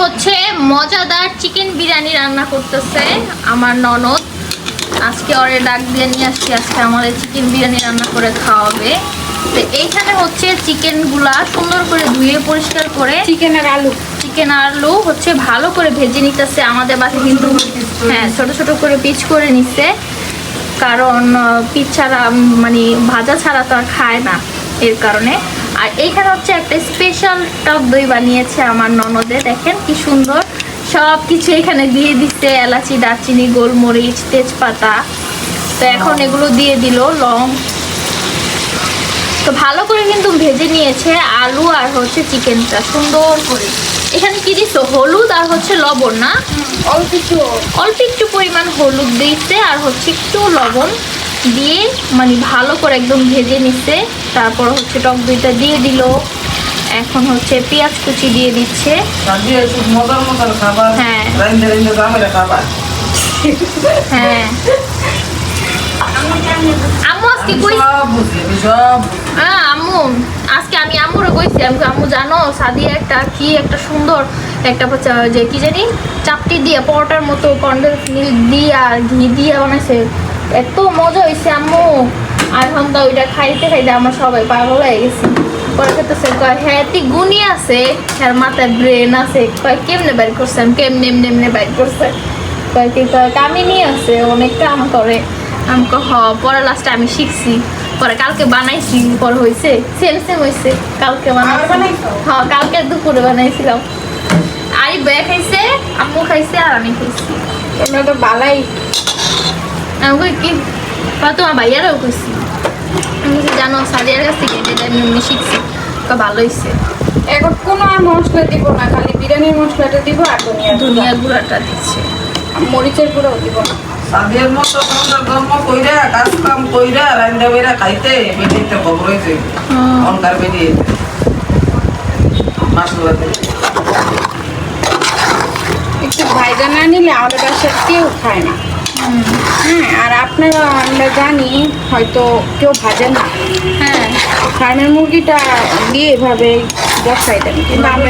হচ্ছে মজাদার চিকেন বিরিয়ানি রান্না করতেছে আমার ননদ। আজকে অরে ডাক দিয়ে নিয়ে আসছি আজকে আমাদের চিকেন বিরিয়ানি রান্না করে খাওয়াবে। তো এইখানে হচ্ছে চিকেনগুলা সুন্দর করে ধুয়ে পরিষ্কার করে চিকেন আর আলু। চিকেন আলু হচ্ছে ভালো করে ভেজে নিতেছে আমাদের বাসায়। কিন্তু হ্যাঁ ছোট ছোট করে পিচ করে নিচ্ছে কারণ পিচ ছাড়া মানে ভাজা ছাড়া তো আর খায় না এর কারণে। আর এইখানে হচ্ছে একটা স্পেশাল টক দই বানিয়েছে আমার ননদে দেখেন কি সুন্দর। সব কিছু এখানে দিয়ে দিচ্ছে এলাচি দারচিনি গোলমরিচ তেজপাতা। তো এখন এগুলো দিয়ে দিল লং। তো ভালো করে কিন্তু ভেজে নিয়েছে আলু আর হচ্ছে চিকেনটা সুন্দর করে। এখানে কি দিছো হলুদ আর হচ্ছে লবণ না? অল্প একটু অল্প একটু পরিমাণ হলুদ দিয়েছে আর হচ্ছে একটু লবণ দিয়ে মানে ভালো করে একদম ভেজে নিচ্ছে। তারপর হচ্ছে টক দইটা দিয়ে দিল। এখন হচ্ছে পেঁয়াজ কুচি দিয়ে দিচ্ছে। হ্যাঁ। হ্যাঁ। আম্মু আজকে কই হ্যাঁ আম্মু আজকে আমি আম্মুরে কইছি আমি আম্মু জানো সাদিয়া একটা কি একটা সুন্দর একটা যে কি জানি চাপটি দিয়ে পরোটার মতো কন্ডেন্স মিল্ক দিয়া ঘি দিয়া বানাইছে। এত মজা হয়েছে আম্মু। আর তো ওইটা খাইতে খাইতে আমরা সবাই পাগল হয়ে গেছি। পরে খেতেছে কয় হ্যাঁ তুই গুণি আছে। হ্যাঁ মাথায় ব্রেন আছে। কয় কেমনে বাইর করছে? আমি কেমনে এমনি এমনি বাইর করছে? কয় কি কয় কামিনী আছে অনেক কাম করে। আমি হ পরে লাস্টে আমি শিখছি। পরে কালকে বানাইছি পরে হয়েছে সেম সেম হয়েছে কালকে বানাই? হ্যাঁ কালকে দুপুরে বানাইছিলাম। আরি বে খাইছে আম্মু খাইছে আর আমি খাইছি। তোমরা তো বালাই। আমি কি বা তোমার ভাইয়ারাও কইছি। আমি জানো সাদিয়ার কাছ থেকে এটা আমি এমনি শিখছি। কয় ভালো হয়েছে এখন কোনো আর মশলা দিব না খালি বিরিয়ানির মশলাটা দিব আর ধনিয়া দুনিয়া গুঁড়াটা দিচ্ছে। মরিচের গুঁড়োও দিব। না সাদিয়ার মতো ধর্ম কইরা কাজ কাম কইরা রাইন্দা বইরা খাইতে বেরিয়েতে খবর হয়েছে বেরিয়ে মাসলা একটু ভাইজা না নিলে আমাদের বাসায় কেউ খায় না। আর আপনারা আমরা জানি হয়তো কেউ ভাজে না হ্যাঁ ফার্মের মুরগিটা দিয়ে এভাবে বসাই দেন কিন্তু আমরা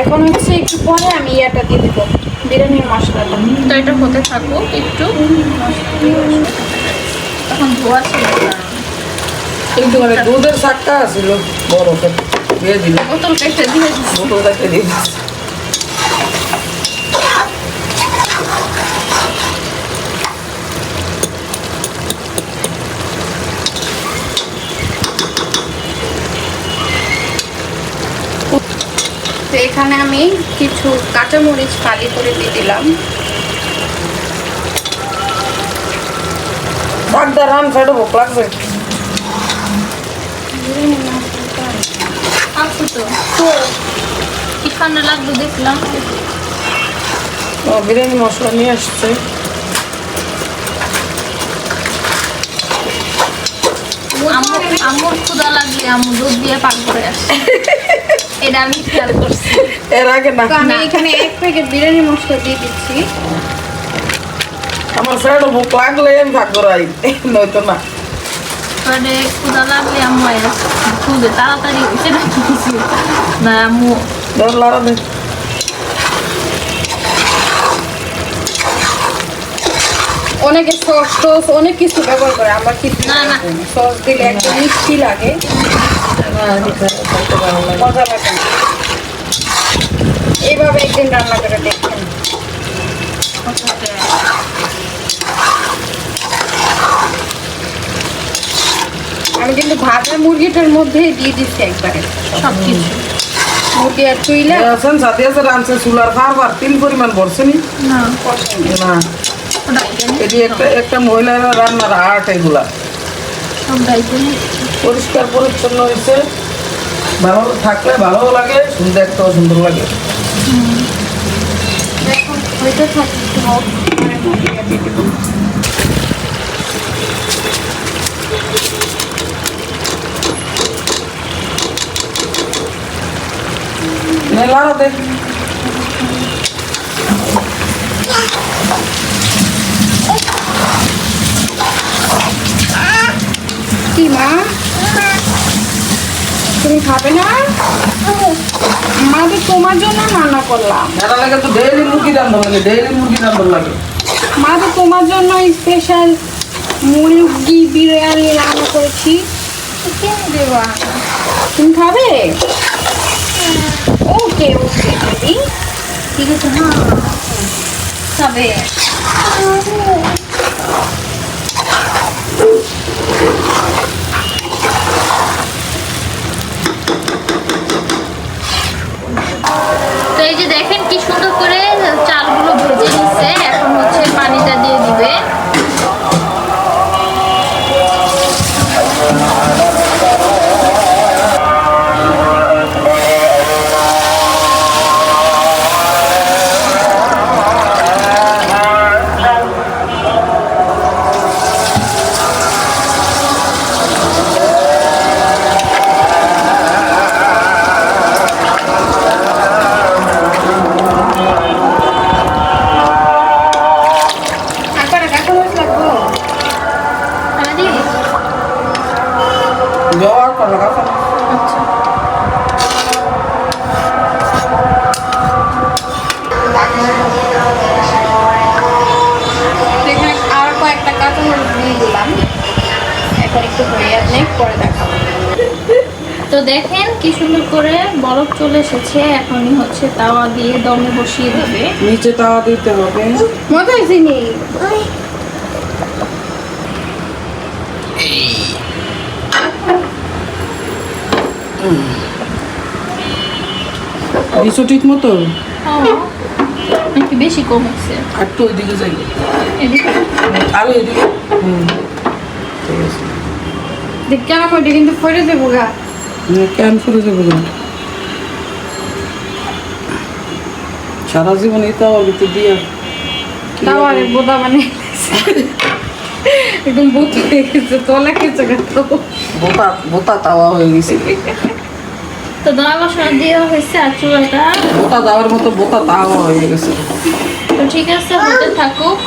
এখন হচ্ছে একটু পরে আমি ইয়াটা দিয়ে দিব বিরিয়ানির মশলাটা তো এটা হতে থাকুক একটু তখন ধোয়া ছিল। মানে দুধের শাকটা ছিল বড় করে দিয়ে দিল। বোতল কেটে দিয়ে দিচ্ছি বোতলটাকে দিয়ে দিল তো এখানে আমি কিছু কাঁচামরিচ ফালি করে দিয়ে দিলাম। রান খাইতে ভোক আছে তো। তো কি ঠান্ডা দেখলাম। ও বিরিয়ানি মশলা নিয়ে আসছে। আম্মু আম্মুর ক্ষুদা লাগলে আম্মু দুধ দিয়ে পাক করে আসে। এটা আমি খেয়াল করছি। এর আগে না। আমি এখানে এক প্যাকেট বিরিয়ানি মশলা দিয়ে দিচ্ছি। আমার ফ্রেন্ড ভোক লাগলে আমি ভাগ করাই। নয়তো না। পরে ক্ষুদা লাগলে আম্মু খুঁজে তাড়াতাড়ি না কি কিছু না আম্মু অনেকে সস টস অনেক কিছু ব্যবহার করে আমার কিছু না, না। সস দিলে একদম মিষ্টি লাগে মজা লাগে এইভাবে একদিন রান্না করে দেখবেন আমি কিন্তু ভাজা মুরগিটার মধ্যেই দিয়ে দিচ্ছি একবারে সব কিছু মুরগি আর চুইলা? আছেন সাথে আছে চুলার তিল পরিমাণ পড়ছে নি? না। না। এটি একটা একটা মহিলার রান্নার আর্ট এগুলা। পরিষ্কার পরিচ্ছন্ন হয়েছে ভালো থাকলে ভালো লাগে একটাও সুন্দর লাগে। দে কি মা তুমি খাবে না মা তো তোমার জন্য রান্না করলাম এটা লাগে তো ডেইলি মুরগি রান্না লাগে ডেইলি মুরগি রান্না লাগে মা তো তোমার জন্য স্পেশাল মুরগি বিরিয়ানি রান্না করেছি দেবা তুমি খাবে ওকে ওকে তো এই যে দেখেন কি সুন্দর করে চালগুলো ভেজে নিচ্ছে, এখন হচ্ছে পানিটা দিয়ে দিবে। পরে দেখাবো তো দেখেন কি সুন্দর করে বরফ চলে এসেছে এখনই হচ্ছে তাওয়া দিয়ে দমে বসিয়ে দেবে। নিচে তাওয়া দিতে হবে। মজা হয়েছে দিছো ঠিক মতো নাকি বেশি কম হচ্ছে? আর তো ওইদিকে যাই। এদিকে। আরও এদিকে? হুম। কেন কইটি কিন্তু ফেরে দেবো গা। কেন করে যাব না সারা জীবন এই তাওয়ার ভিতর দিয়া বোদা মানে একদম বোত হয়ে গেছে তোলা খেয়েছে বোতা বোতা তাওয়া হয়ে গেছে। তো দেওয়া হয়েছে আর চুলাটা। বোতা যাওয়ার মতো বোতা তাওয়া হয়ে গেছে। তো ঠিক আছে হতে থাকুক।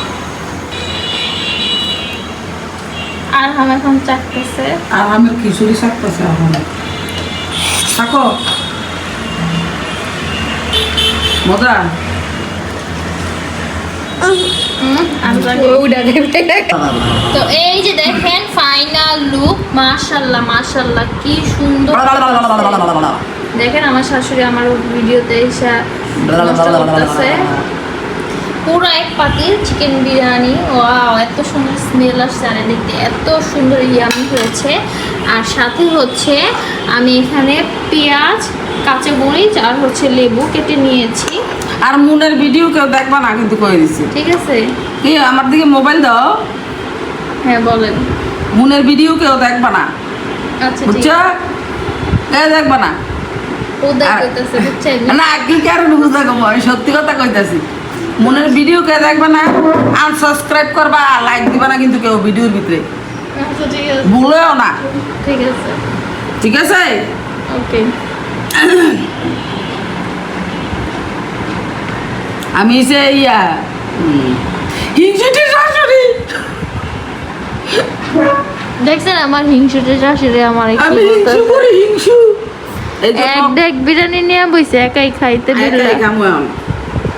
আর আমি এখন চাকতেছে আর আমি খিচুড়ি শাকতেছে এখন। থাকো। মজা? তো এই যে দেখেন ফাইনাল লুক মাশাল্লাহ মাশাল্লাহ কি সুন্দর দেখেন আমার শাশুড়ি আমার ভিডিওতে এসে পুরো এক পাতিল চিকেন বিরিয়ানি। ওয়াও এত সুন্দর স্মেল আসছে আর দেখতে এত সুন্দর ইয়ামি হয়েছে। আর সাথে হচ্ছে আমি এখানে পেঁয়াজ কাঁচা মরিচ আর হচ্ছে লেবু কেটে নিয়েছি। আর মুনের ভিডিও কেউ দেখবা না কিন্তু কয়ে দিছি। ঠিক আছে? কি আমার দিকে মোবাইল দাও। হ্যাঁ বলেন। মুনের ভিডিও কেউ দেখবা না। আচ্ছা বুঝছ? কেউ দেখবা না। না কি কারণে কম আমি সত্যি কথা কইতাছি। মনের ভিডিও কে দেখবা না আনসাবস্ক্রাইব করবা লাইক দিবা না কিন্তু কেউ ভিডিওর ভিতরে। আচ্ছা ভুলেও না। ঠিক আছে। ঠিক আছে? ওকে। আমি সে ইয়া হুম, হিংসুটি শাশুড়ি। দেখছেন আমার হিংসুটে শাশুড়ি আমার কি আমি হিংসু করি এক ডেক বিরিয়ানি নিয়ে বইছে একাই খাইতে এখন।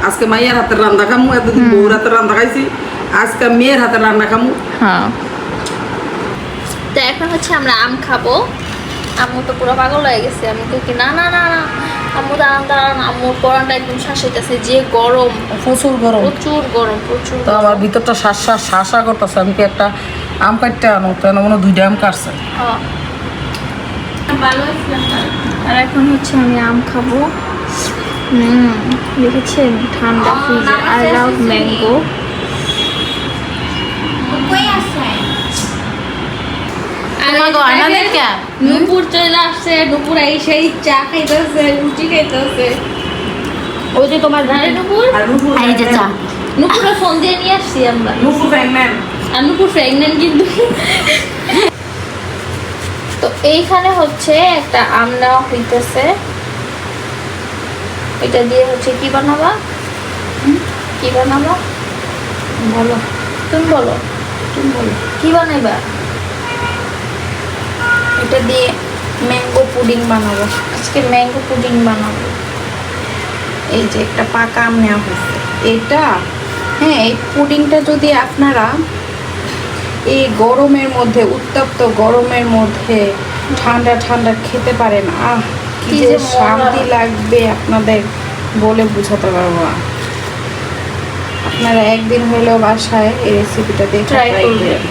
আজকে মাইয়ার হাতের রান্না খামু এতদিন বউর হাতের রান্না খাইছি আজকে মেয়ের হাতের রান্না খামু। হ্যাঁ। তো এখন হচ্ছে আমরা আম খাব। আম্মু তো পুরো পাগল হয়ে গেছে। আমি তো কি না না না না। আম্মু দাঁড়ান দাঁড়ান। আম্মুর পরানটা একদম শাসাইতেছে যে গরম। প্রচুর গরম। প্রচুর গরম প্রচুর তো আমার ভিতরটা শাসা শাসা করতেছে। আমি কি একটা আম কাটতে আনো? তো এনে মনে হয় দুইটা আম কাটছে। হ্যাঁ। আর এখন হচ্ছে আমি আম খাব। দেখেছেন? ঠান্ডা ফ্রিজে আই লাভ ম্যাঙ্গো নুপুর চলে আসছে নুপুর এই সেই চা খাইতেছে রুটি খাইতেছে। ওই যে তোমার ধারে নুপুর? এই যে চা। নুপুরে ফোন দিয়ে নিয়ে আসছি আমরা। নুপুর প্রেগনেন্ট আর নুপুর প্রেগনেন্ট কিন্তু। তো এইখানে হচ্ছে একটা আম নেওয়া হইতেছে। এটা দিয়ে হচ্ছে কি বানাবা? কি বানাবা? বলো। তুমি বলো। তুমি বলো। কি বানাইবা? এটা দিয়ে ম্যাঙ্গো পুডিং বানাবো। আজকে ম্যাঙ্গো পুডিং বানাবো। এই যে একটা পাকা আম নেওয়া হয়েছে। এটা হ্যাঁ এই পুডিংটা যদি আপনারা এই গরমের মধ্যে উত্তপ্ত গরমের মধ্যে ঠান্ডা ঠান্ডা খেতে পারেন আহ! কি কি যে শান্তি লাগবে আপনাদের বলে বোঝাতে পারব না। আপনারা একদিন হলেও বাসায় এই রেসিপিটা দিয়ে ট্রাই করবেন।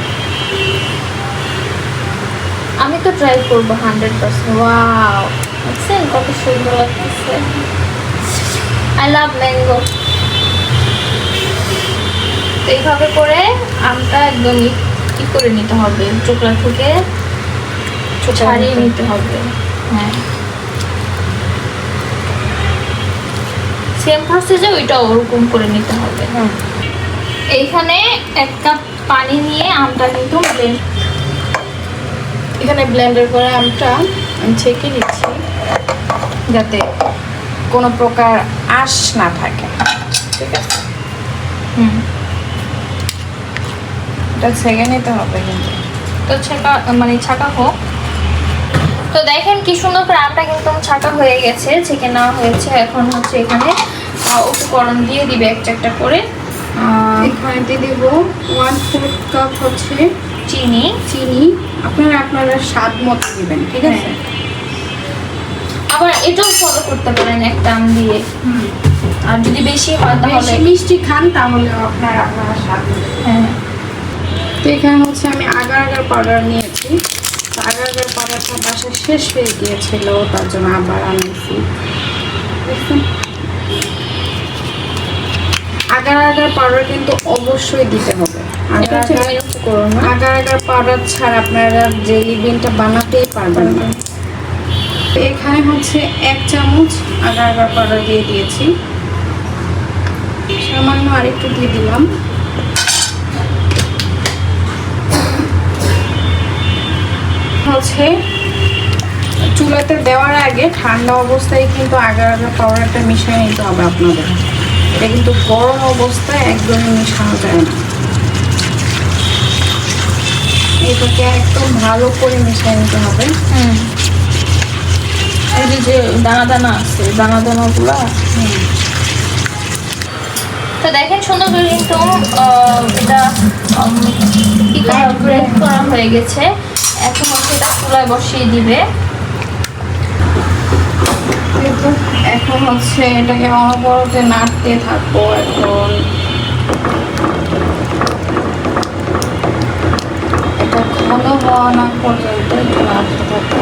আমি তো ট্রাই করব হান্ড্রেড পার্সেন্ট ওয়াও দেখছেন কত সুন্দর লাগতেছে। আই লাভ ম্যাঙ্গো তো এইভাবে করে আমটা একদম ই করে নিতে হবে। চোখলা থেকে ছাড়িয়ে নিতে হবে। হ্যাঁ। সেম প্রসেসে ওইটা ওরকম করে নিতে হবে। এইখানে এক কাপ পানি নিয়ে আমটা কিন্তু এখানে ব্লেন্ডার করে আমটা আমি ছেঁকে নিচ্ছি যাতে কোনো প্রকার আঁশ না থাকে। ঠিক আছে? হুম। এটা ছেঁকে নিতে হবে কিন্তু। তো ছাকা মানে ছাকা হোক। তো দেখেন কি সুন্দর করে আমটা কিন্তু ছাকা হয়ে গেছে ছেঁকে নেওয়া হয়েছে। এখন হচ্ছে এখানে উপকরণ দিয়ে দিবে একটা একটা করে। এখানে দিয়ে দেব ওয়ান ফোর্থ কাপ হচ্ছে চিনি। চিনি। আপনারা আপনারা স্বাদ মতো দিবেন ঠিক আছে? হ্যাঁ। আবার এটাও ফলো করতে পারেন একটা আম দিয়ে। আর যদি বেশি হয় তাহলে মিষ্টি খান তাহলে আপনারা আপনারা স্বাদ হ্যাঁ। তো এখানে হচ্ছে আমি আগার আগার পাউডার নিয়েছি। আগার আগার পাউডারটা বাসায় শেষ হয়ে গিয়েছিল তার জন্য আবার আনিয়েছি আগার আগার পাউডার কিন্তু অবশ্যই দিতে হবে। আগার না? আগার আগার পাউডার ছাড়া আপনারা জেলি বিনটা বানাতেই পারবেন না। এখানে হচ্ছে এক চামচ আগার আগার পাউডার দিয়ে দিয়েছি। সামান্য আরেকটু দিয়ে দিলাম। হচ্ছে চুলাতে দেওয়ার আগে ঠান্ডা অবস্থায় কিন্তু আগার আগার পাউডারটা মিশিয়ে নিতে হবে আপনাদের। এটা কিন্তু গরম অবস্থায় একদমই মিশানো যায় না। এটাকে একদম ভালো করে মিশিয়ে নিতে হবে। এই যে যে দানা দানা আছে দানা দানাগুলা তো দেখেন সুন্দর করে কিন্তু এটা করা হয়ে গেছে। এখন হচ্ছে এটা চুলায় বসিয়ে দিবে। এখন হচ্ছে এটাকে অনবরতে নাড়তে থাকব এখন। এটা ঘন হওয়া না পর্যন্ত নাড়তে থাকব।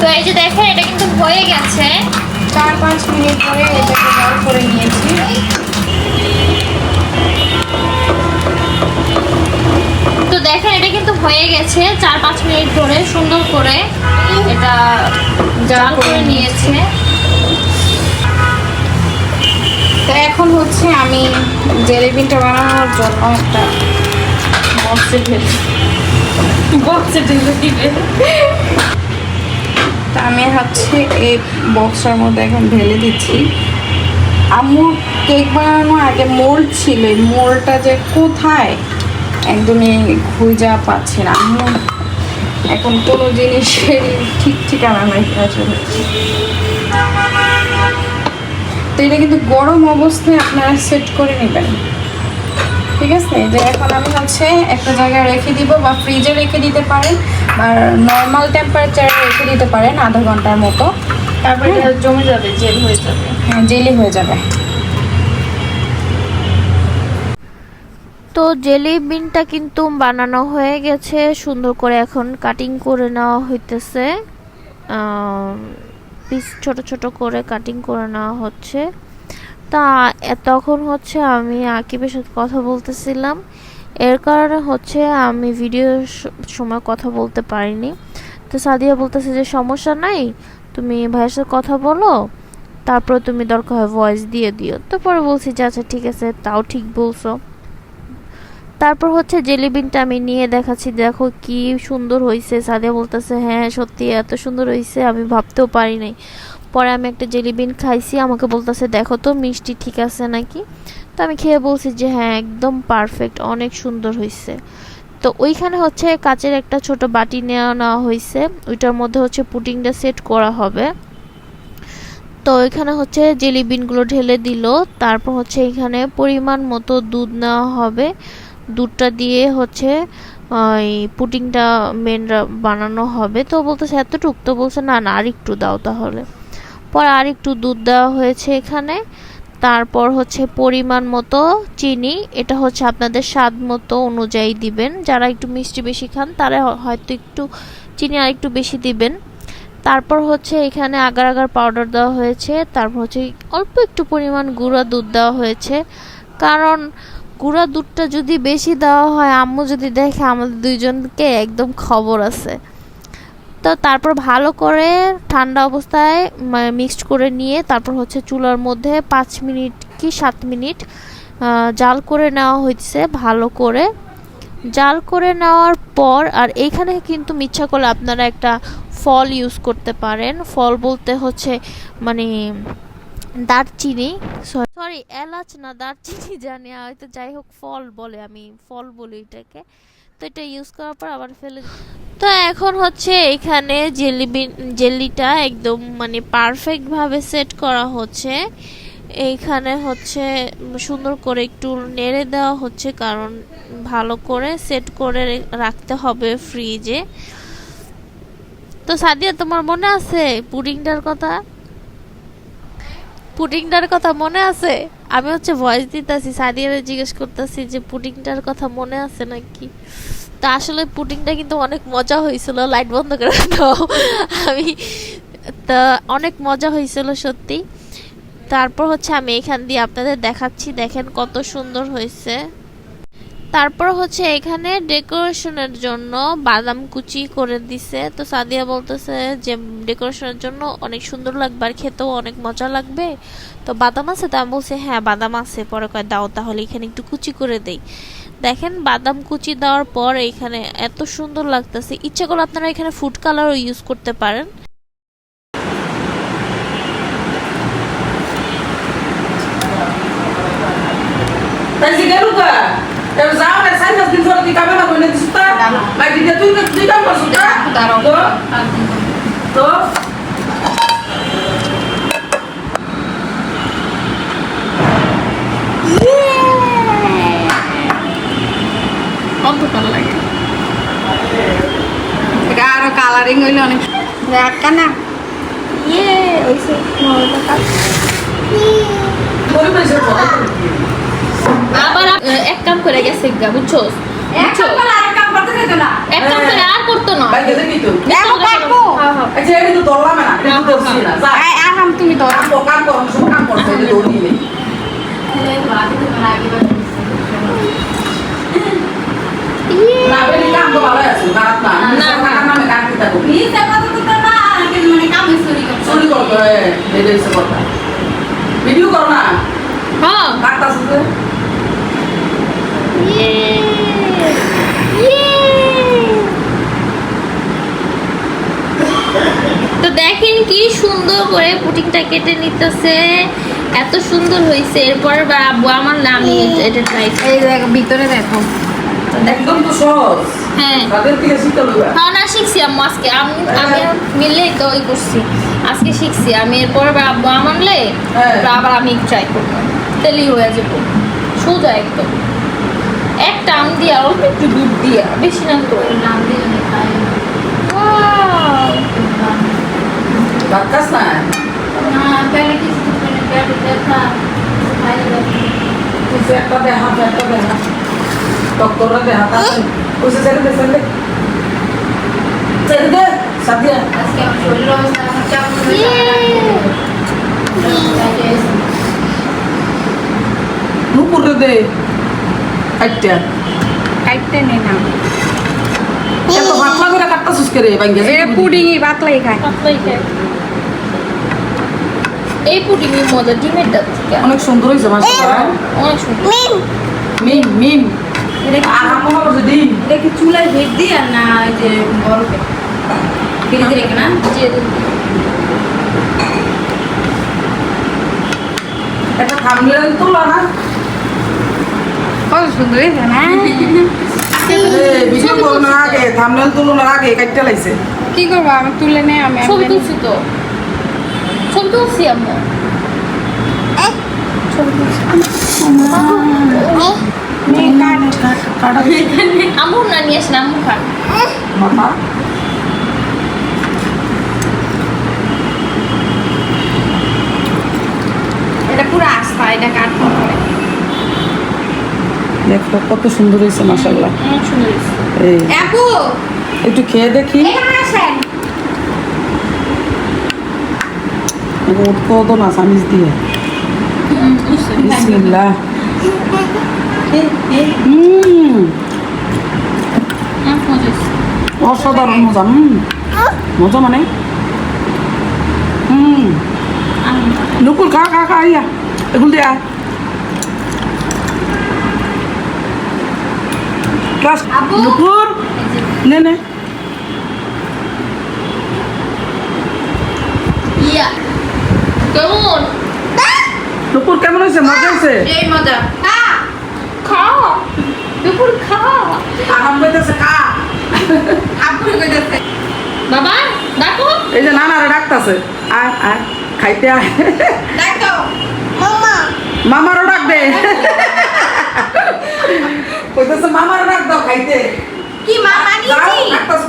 তো এই যে দেখেন, এটা কিন্তু হয়ে গেছে। চার পাঁচ মিনিট পরে এটাকে জল করে নিয়েছি। তো দেখেন, এটা কিন্তু হয়ে গেছে চার পাঁচ মিনিট ধরে, সুন্দর করে। এটা জাল করে নিয়েছে। তো এখন হচ্ছে আমি জেলেবিনটা বানানোর জন্য একটা বক্সে ঢেলে বক্সে ঢেলে দিবে। তা আমি হচ্ছে এই বক্সটার মধ্যে এখন ঢেলে দিচ্ছি। আম্মুর কেক বানানোর আগে মোল্ড ছিল, এই মোল্ডটা যে কোথায়? একদমই খুঁজা পাচ্ছি না। এখন কোনো জিনিসের ঠিক ঠিকানা নাই আসলে। তো এটা কিন্তু গরম অবস্থায় আপনারা সেট করে নেবেন। ঠিক আছে? যে এখন আমি হচ্ছে একটা জায়গায় রেখে দিব বা ফ্রিজে রেখে দিতে পারেন আর নর্মাল টেম্পারেচারে রেখে দিতে পারেন আধা ঘণ্টার মতো। তারপরে এটা জমে যাবে জেল হয়ে যাবে। হ্যাঁ জেলি হয়ে যাবে। তো জেলি বিনটা কিন্তু বানানো হয়ে গেছে। সুন্দর করে এখন কাটিং করে নেওয়া হইতেছে। পিস ছোট ছোট করে কাটিং করে নেওয়া হচ্ছে। তা তখন হচ্ছে আমি আকিবের সাথে কথা বলতেছিলাম। এর কারণে হচ্ছে আমি ভিডিও সময় কথা বলতে পারিনি। তো সাদিয়া বলতেছে যে, সমস্যা নাই, তুমি ভাইয়ের সাথে কথা বলো, তারপর তুমি দরকার হয় ভয়েস দিয়ে দিও। তারপরে বলছি যে আচ্ছা ঠিক আছে, তাও ঠিক বলছো। তারপর হচ্ছে জেলিবিনটা আমি নিয়ে দেখাচ্ছি, দেখো কি সুন্দর হয়েছে সাদিয়া বলতেছে হ্যাঁ সত্যি এত সুন্দর হয়েছে আমি ভাবতেও পারি নাই। পরে আমি একটা জেলিবিন খাইছি, আমাকে বলতেছে, দেখো তো, মিষ্টি ঠিক আছে নাকি? তো আমি খেয়ে বলছি যে হ্যাঁ একদম পারফেক্ট অনেক সুন্দর হয়েছে তো ওইখানে হচ্ছে কাচের একটা ছোট বাটি নেওয়া নেওয়া হয়েছে ওইটার মধ্যে হচ্ছে পুডিংটা সেট করা হবে। তো এখানে হচ্ছে জেলি বিনগুলো ঢেলে দিল, তারপর হচ্ছে এখানে পরিমাণ মতো দুধ নেওয়া হবে। দুধটা দিয়ে হচ্ছে ওই পুডিংটা মেনরা বানানো হবে। তো বলতেছে এতটুক, তো বলছে না না আর একটু দাও তাহলে। পরে আর একটু দুধ দেওয়া হয়েছে এখানে। তারপর হচ্ছে পরিমাণ মতো চিনি, এটা হচ্ছে আপনাদের স্বাদ মতো অনুযায়ী দিবেন। যারা একটু মিষ্টি বেশি খান, তারা হয়তো একটু চিনি আর একটু বেশি দিবেন। তারপর হচ্ছে এখানে আগার আগার পাউডার দেওয়া হয়েছে। তারপর হচ্ছে অল্প একটু পরিমাণ গুঁড়া দুধ দেওয়া হয়েছে। কারণ গুঁড়া দুধটা যদি বেশি দেওয়া হয়, আম্মু যদি দেখে আমাদের দুইজনকে একদম খবর আছে। তো তারপর ভালো করে ঠান্ডা অবস্থায় মিক্সড করে নিয়ে তারপর হচ্ছে চুলার মধ্যে পাঁচ মিনিট কি সাত মিনিট জাল করে নেওয়া হয়েছে ভালো করে। জাল করে নেওয়ার পর, আর এইখানে কিন্তু মিচ্ছা করলে আপনারা একটা ফল ইউজ করতে পারেন। ফল বলতে হচ্ছে মানে দারচিনি, সরি এলাচ না, দারচিনি জানি হয়তো যাই হোক, ফল বলে আমি, ফল বলি এটাকে। তো এটা ইউজ করার পর আবার ফেলে তো এখন হচ্ছে এখানে জেলি জেলিটা একদম মানে পারফেক্ট ভাবে সেট করা হচ্ছে। এইখানে হচ্ছে সুন্দর করে একটু নেড়ে দেওয়া হচ্ছে, কারণ ভালো করে সেট করে রাখতে হবে ফ্রিজে তো সাদিয়া, তোমার মনে আছে পুডিংটার কথা? পুডিংটার কথা মনে আছে? আমি হচ্ছে ভয়েস দিতেছি, সাদিয়ারে জিজ্ঞেস করতেছি যে পুডিংটার কথা মনে আছে নাকি? তা আসলে পুডিংটা কিন্তু অনেক মজা হয়েছিল লাইট বন্ধ করে দাও। আমি, তা অনেক মজা হয়েছিল সত্যি। তারপর হচ্ছে আমি এখান দিয়ে আপনাদের দেখাচ্ছি, দেখেন কত সুন্দর হয়েছে। তারপর হচ্ছে এখানে ডেকোরেশনের জন্য বাদাম কুচি করে দিছে। তো সাদিয়া বলতেছে যে, ডেকোরেশনের জন্য অনেক সুন্দর লাগবে আর খেতেও অনেক মজা লাগবে। তো বাদাম আছে তো? আমি বলছি হ্যাঁ বাদাম আছে। পরে কয়, দাও তাহলে এখানে একটু কুচি করে দেই। দেখেন, বাদাম কুচি দেওয়ার পর এখানে এত সুন্দর লাগতেছে। ইচ্ছে করলে আপনারা এখানে ফুড কালারও ইউজ করতে পারেন তাই যে গেলু কা এবার যাও না সাইন দিন ধরে দি কামে না বলে দিস তা লাইক দিয়ে তুই তুই কাম করছ তা। দাঁড়াও। তো তো অন্ধকার লাগে। এটা আরও কালারিং হইলে অনেক। রাখা না। ইয়ে ওইসে আবার এক কাম করে গেছে গা বুঝছ? বুঝছ? এক কাম করে আর করতো না। ভাই গেলে কি তো এখন কাটবো। হ্যাঁ, হ্যাঁ। আচ্ছা এটা তো দরলা না এটা তো না যা। আহাম তুমি ধরো কাম কাম কর সব কাম করছে এটা দৌড়ি নেই না বেলি কাম তো ভালো আছে খারাপ না। না, না। কাম নামে কাম কিতা করি চুরি করতো এটা এসে কথা। ভিডিও কর না। হ্যাঁ। কাটতা শুধু ইয়ে ইয়ে তো দেখেন কি সুন্দর করে পুটিংটা কেটে নিতেছে। এত সুন্দর হয়েছে। এরপর বা আব্বু আমার নাম এটা ট্রাই এই দেখো ভিতরে দেখো। একদম তো সহজ। হ্যাঁ। তাদের থেকে শিখতে লইবা হ্যাঁ না শিখছি আম্মু আজকে আমি আমি মিললেই তো ওই করছি। আজকে শিখছি। আমি এরপর আব্বু আমানলে হ্যাঁ। আবার আমি ট্রাই করব। তেলেই হয়ে যাব। সোজা একদম। এক টান দিয়া অল্প একটু দুধ দিয়া। বেশি না তো। Wow! বাক্কাস না কিছু একটা দেখা একটা দেখা ডক্টররা দেখা তাহলে ওইসে ছেড়ে দে ছেড়ে দে ছেড়ে দে সাথিয়া নুপুরে দে একটা কাটতে নেই না এত পাতলা করে সুস করে ভাঙ্গে পুডিংই পাতলাই খায় পাতলাই খায়। এই পুডিং এর মজা ডিমের ডাব থেকে অনেক সুন্দর হয়েছে মাশাআল্লাহ। অনেক সুন্দর। মিম মিম আর আমার বলছে ডিম এটা কি চুলায় ভেদ দিই আর না ওই যে বরফে? ফ্রিজে রেখে না? দিন। একটা থামলে তোলা না। কত সুন্দর হয়েছে না? ভিডিও করানোর আগে থামনেল তুলনার আগে কাটতে লাইছে। কি করব? আমি তুলে নে আমি ছবি তুলছি তো। ছবি তুলছি আম্মু। আম্মু না নিয়ে আসেন আম্মু খান। এটা পুরো আস্থা এটা কাটতে হবে দেখো কত সুন্দর হয়েছে মাসাল্লাহ। এই। একটু খেয়ে দেখি। এখানে আসেন। কত না সামিজ দিয়ে। বিসমিল্লাহ। মজা অসাধারণ মজা মজা মানে? হুম। নুকুল খা খা খা ইয়া। এগুলো দিয়া আব্বু। নুকুর নে নে। ইয়া। কেমন? নুকুর কেমন হয়েছে? মজা হয়েছে? এই মজা। খা। দুপুর খা। আরাম পেতেছে খা। আপুরে কইতাছে বাবা দেখো এই যে নানারে ডাকতাছে। আয় আয় খাইতে আয়। দেখো মামারও ডাক দে। কইতেছে ডাক দাও খাইতে। কি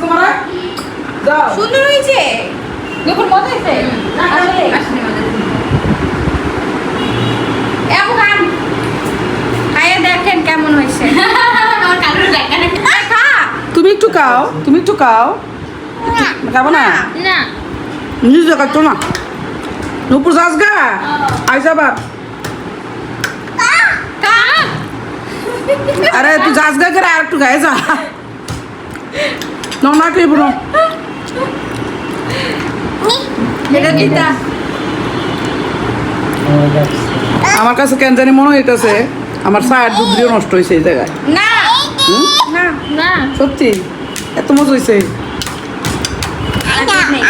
তোমার? যাও। সুন্দর মজা আসলে? খান। খাইয়ে দেখেন কেমন হয়েছে। আমার কারোর দেখা খা। তুমি একটু খাও তুমি একটু খাও। খাব না? না। নিজে খাচ্ছ না। নুপুর যাস গা আইসা বাপ আরে তুই যাস গা করে আর একটু গায়ে যা। না না কে বলো আমার কাছে কেন জানি মনে হইতেছে আমার চায়ের দুধ দিয়ে নষ্ট হয়েছে এই জায়গায়। হুম? না। না। সত্যি? এত মজা হয়েছে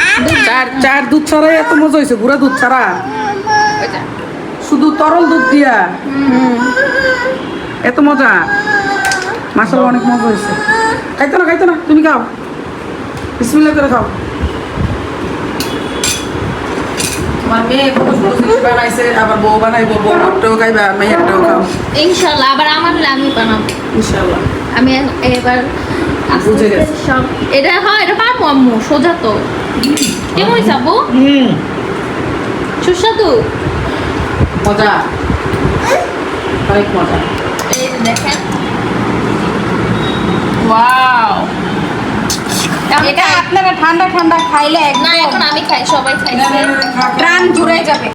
আর চার চার দুধ ছাড়াই এত মজা হয়েছে গুড়া দুধ ছাড়া। শুধু তরল দুধ দিয়া। এত মজা। মাসাল অনেক মজা হয়েছে। খাইতো না খাইতো না তুমি খাও। বিসমিল্লা করে খাও। মেয়ে কত সুন্দর জিনিস বানাইছে আবার বউ বানাইবো বউ একটাও খাইবা মেয়েরটাও খাও। ইনশাল্লাহ আবার আমার আমি বানাবো। ইনশাল্লাহ আমি এ- এবার আস্তে বুঝে আস্তে গেছি। সব এটা হয় এটা পারব আম্মু সোজা তো। কেমন হয়েছে আব্বু? সুস্বাদু। মজা। অনেক মজা। দেখেন। ওয়াও এটা আপনারা ঠান্ডা ঠান্ডা খাইলে না একদম এখন আমি খাই সবাই খাই। প্রাণ জুড়ে যাবে।